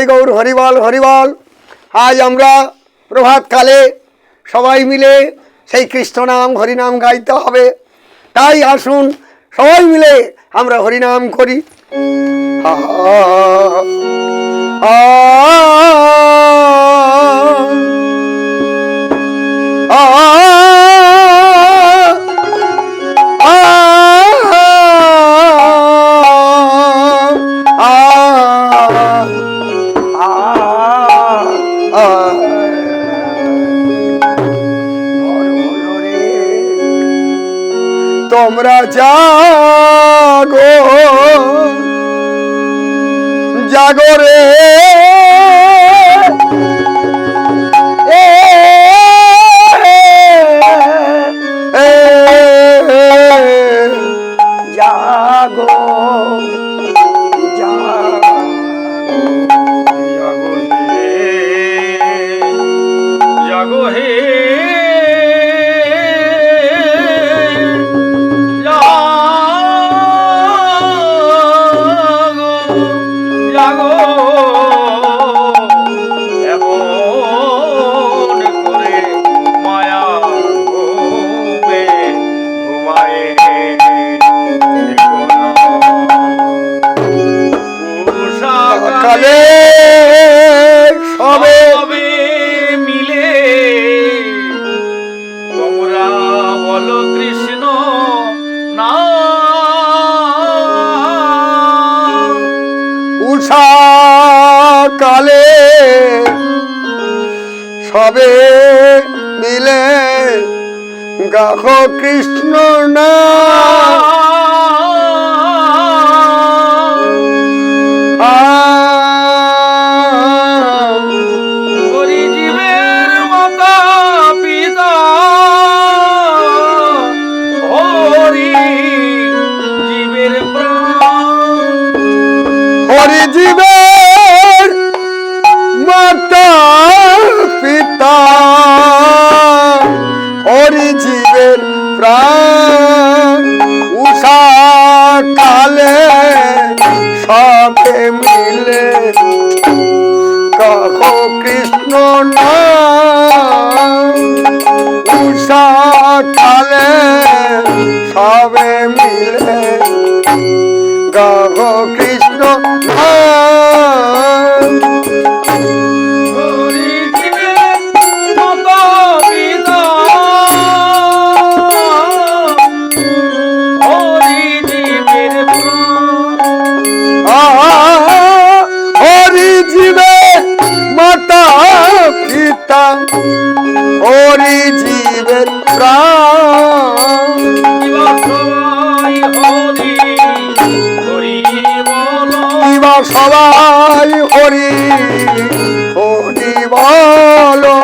নিতাই গৌর হরিবল হরিবল। আজ আমরা প্রভাতকালে সবাই মিলে সেই কৃষ্ণ কৃষ্ণনাম হরিনাম গাইতে হবে। তাই আসুন সবাই মিলে আমরা হরিনাম করি। আ, তোমরা জাগো। জাগরে জাগো সবে মিলে গাহ কৃষ্ণ না। হরি জীবের পিতা হরি জীবের প্রাণ, উষা কালে সবে মিলে। কহ কৃষ্ণ না উষা কালে সবে মিলে। গাহ কৃষ্ণ সবাই হরি হরি বলো।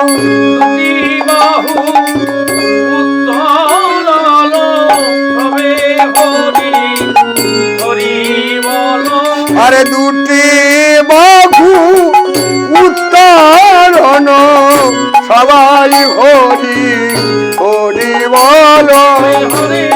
উত্তর আরে দুটি বাহু উত্তরণ সবাই হরি হরি বলো। হরে